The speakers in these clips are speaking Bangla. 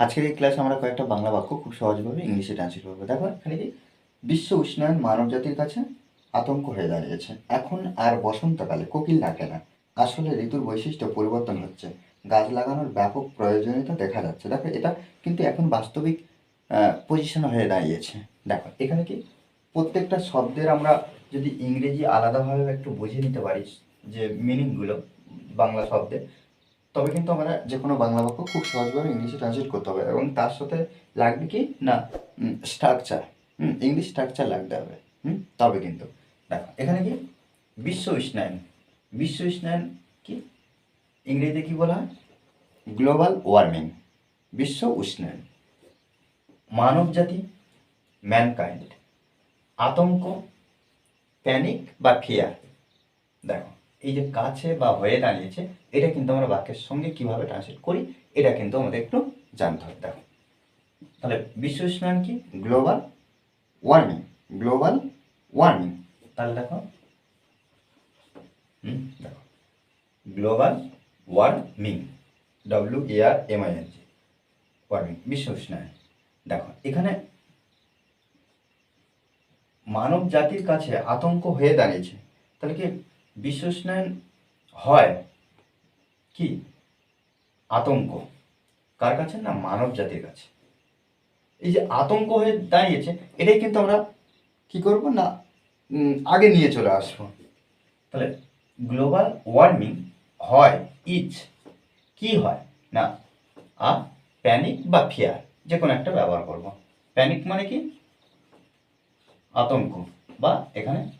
আজকের এই ক্লাসে আমরা কয়েকটা বাংলা বাক্য খুব সহজভাবে ইংলিশে ট্রান্সলেট করব। দেখো, এখানে কি? বিশ্ব উষ্ণায়ন মানব জাতির কাছে আতঙ্ক হয়ে দাঁড়িয়েছে। এখন আর বসন্তকালে কোকিল ডাকে না। আসলে ঋতুর বৈশিষ্ট্য পরিবর্তন হচ্ছে। গাছ লাগানোর ব্যাপক প্রয়োজনীয়তা দেখা যাচ্ছে। দেখো, এটা কিন্তু এখন বাস্তবিক পজিশন হয়ে দাঁড়িয়েছে। দেখো, এখানে কি? প্রত্যেকটা শব্দের আমরা যদি ইংরেজি আলাদাভাবে একটু বুঝে নিতে পারি যে মিনিংগুলো বাংলা শব্দে তবে কিন্তু আমরা যে কোনো বাংলা বাক্য খুব সহজভাবে ইংলিশে ট্রান্সলেট করতে হবে এবং তার সাথে লাগবে কি? না স্ট্রাকচার হুম ইংলিশ স্ট্রাকচার লাগতে হবে, হুম? তবে কিন্তু, দেখো, এখানে কি? বিশ্ব উষ্ণায়ন বিশ্ব উষ্ণায়ন কি? ইংরেজিতে কি বলা হয়? গ্লোবাল ওয়ার্মিং বিশ্ব উষ্ণায়ন, মানব জাতি ম্যানকাইন্ড আতঙ্ক প্যানিক বা ফিয়ার দেখো এই যে কাছে বা হয়ে দাঁড়িয়েছে, এটা কিন্তু আমরা বাক্যের সঙ্গে কীভাবে ট্রান্সলেট করি, এটা কিন্তু আমাদের একটু জানতে হবে। দেখো, তাহলে বিশ্ব উষ্ণায়ন কি? গ্লোবাল ওয়ার্মিং গ্লোবাল ওয়ার্মিং তাহলে দেখো, হুম, দেখো global warming W A R M I warming বিশ্ব উষ্ণায়ন দেখো, এখানে মানব জাতির কাছে আতঙ্ক হয়ে দাঁড়িয়েছে। তাহলে কি বিশ্ব উষ্ণায়ন হয় কি? আতঙ্ক। কার কাছে? না, মানব জাতির কাছে। এই যে আতঙ্ক হয়ে দাঁড়িয়েছে, এটাই কিন্তু আমরা কি করব? না আগে নিয়ে চলে আসব। তাহলে গ্লোবাল ওয়ার্মিং হয়, ইজ। কি হয়? না, আ, প্যানিক বা ফিয়ার যে কোনো একটা ব্যবহার করব। প্যানিক মানে কি? আতঙ্ক, বা এখানে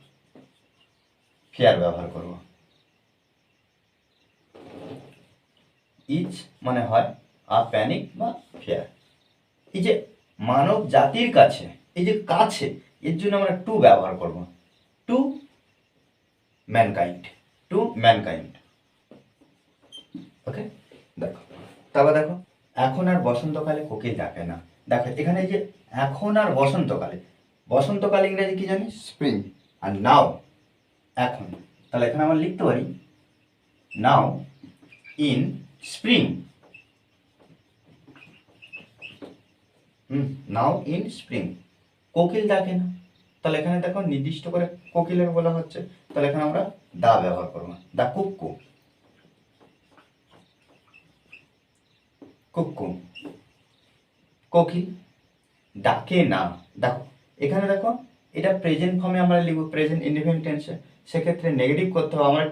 ফেয়ার ব্যবহার করব। ইজ মানে হয় আ প্যানিক বা ফেয়ার এই যে মানব জাতির কাছে, এই যে কাছে, এর জন্য আমরা টু ব্যবহার করব। To mankind to mankind okay দেখো, তারপর দেখো, এখন আর বসন্তকালে কোকিল ডাকে না। দেখো, এখানে যে এখন আর বসন্তকালে, বসন্তকাল ইংরেজি কি জানি স্প্রিং আর নাও এখন তাহলে এখানে আমরা লিখতে পারি now in spring hmm now in spring কোকিল ডাকে না। তাহলে এখানে দেখো নির্দিষ্ট করে কোকিলের বলা হচ্ছে। তাহলে এখানে আমরা দা ব্যবহার করব দা কুক্কু। কুক্কু। কোকিল। ডাকে না। দেখো, এখানে দেখো এটা প্রেজেন্ট ফর্মে আমরা লিখব প্রেজেন্ট ইন্ডিপেন্ডেন্ট টেন্সে সেক্ষেত্রে নেগেটিভ করতে হবে। আমরা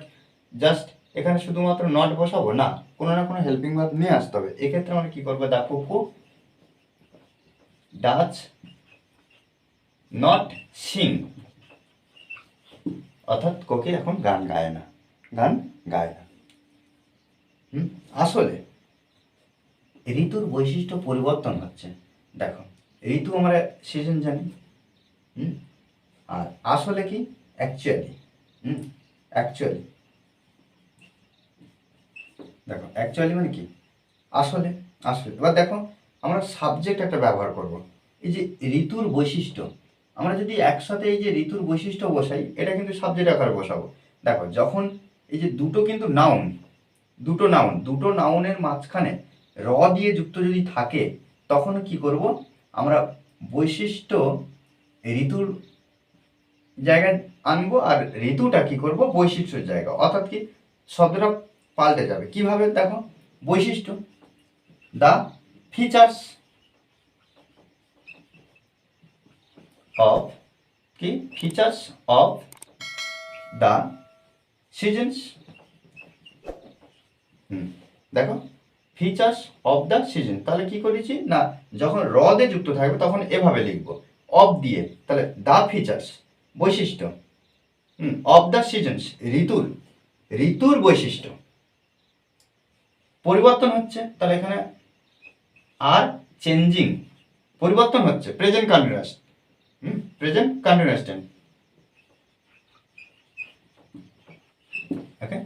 জাস্ট এখানে শুধুমাত্র নট বসাবো? না, কোনো না কোনো হেল্পিং ভার্ব নিয়ে আসতে হবে। এক্ষেত্রে আমরা কি করব? দা কুকু ডাচ নট সিং অর্থাৎ কোকিল এখন গান গায় না। গান গায় না। আসলে ঋতুর বৈশিষ্ট্য পরিবর্তন হচ্ছে। দেখো, ঋতু আমরা সিজন জানি। হুম? আর আসলে কি? অ্যাকচুয়ালি অ্যাকচুয়ালি দেখো অ্যাকচুয়ালি মানে কি? আসলে আসলে এবার দেখো, আমরা সাবজেক্ট একটা ব্যবহার করব। এই যে ঋতুর বৈশিষ্ট্য, আমরা যদি একসাথে এই যে ঋতুর বৈশিষ্ট্য বসাই, এটা কিন্তু সাবজেক্ট আকারে বসাবো। দেখো, যখন এই যে দুটো কিন্তু নাউন দুটো নাউন দুটো নাউনের মাঝখানে র দিয়ে যুক্ত যদি থাকে, তখন কি করব? আমরা বৈশিষ্ট্য ঋতুর জায়গায় আনব আর ঋতুটা কি করব? বৈশিষ্ট্যের জায়গা। অর্থাৎ কি? শব্দটা পাল্টে যাবে। কীভাবে? দেখো, বৈশিষ্ট্য। দ্য ফিচার্স অফ কি? Features of the seasons hmm, দেখো ফিচার্স অফ দ্য সিজন তাহলে কি করেছি? না, যখন র দিয়ে যুক্ত থাকবে, তখন এভাবে লিখব। অফ দিয়ে। তাহলে দা ফিচার্স বৈশিষ্ট্য। হুম। অফ দ্য সিজনস ঋতুর ঋতুর বৈশিষ্ট্য। পরিবর্তন হচ্ছে তাহলে এখানে আর চেঞ্জিং পরিবর্তন হচ্ছে present continuous hmm present continuous tense okay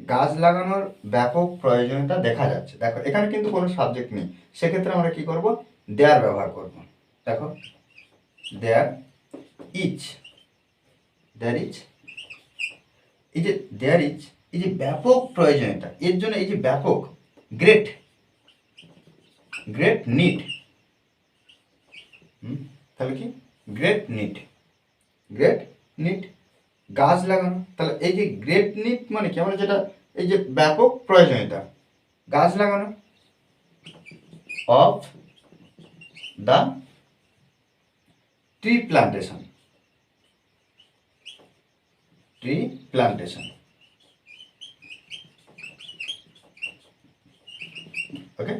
গাছ লাগানোর ব্যাপক প্রয়োজনীয়তা দেখা যাচ্ছে। দেখো এখানে কিন্তু কোনো সাবজেক্ট নেই। সেক্ষেত্রে আমরা কি করব? দেয়ার ব্যবহার করব। দেখো দেয়ার ইচ দেয়ার ইচ এই যে দেয়ার ইচ এই যে ব্যাপক প্রয়োজনীয়তা, এর জন্য এই যে ব্যাপক গ্রেট গ্রেট নিড তাহলে কি? গ্রেট নিড গ্রেট নিড গাছ লাগানো, তাহলে এই যে গ্রেট নিড মানে কি? আমরা যেটা, এই যে ব্যাপক প্রয়োজনীয়তা, গাছ লাগানো of the tree plantation tree plantation okay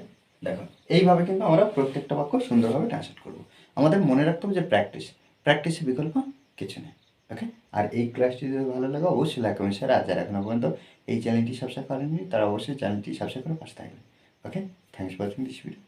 দেখো, এইভাবে কিন্তু আমরা প্রত্যেকটা বাক্য সুন্দরভাবে ট্রান্সলেট করব। আমাদের মনে রাখতে হবে যে প্র্যাকটিস প্র্যাকটিসের বিকল্প কিছু নেই। ওকে আর এই ক্লাসটি যদি ভালো লাগে, অবশ্যই লাইক কমেন্ট শেয়ার আর যারা পর্যন্ত এই চ্যানেলটি সাবস্ক্রাইব করেননি, তারা অবশ্যই চ্যানেলটি সাবস্ক্রাইব করে পাশে থাকবেন। Okay thanks for watching this video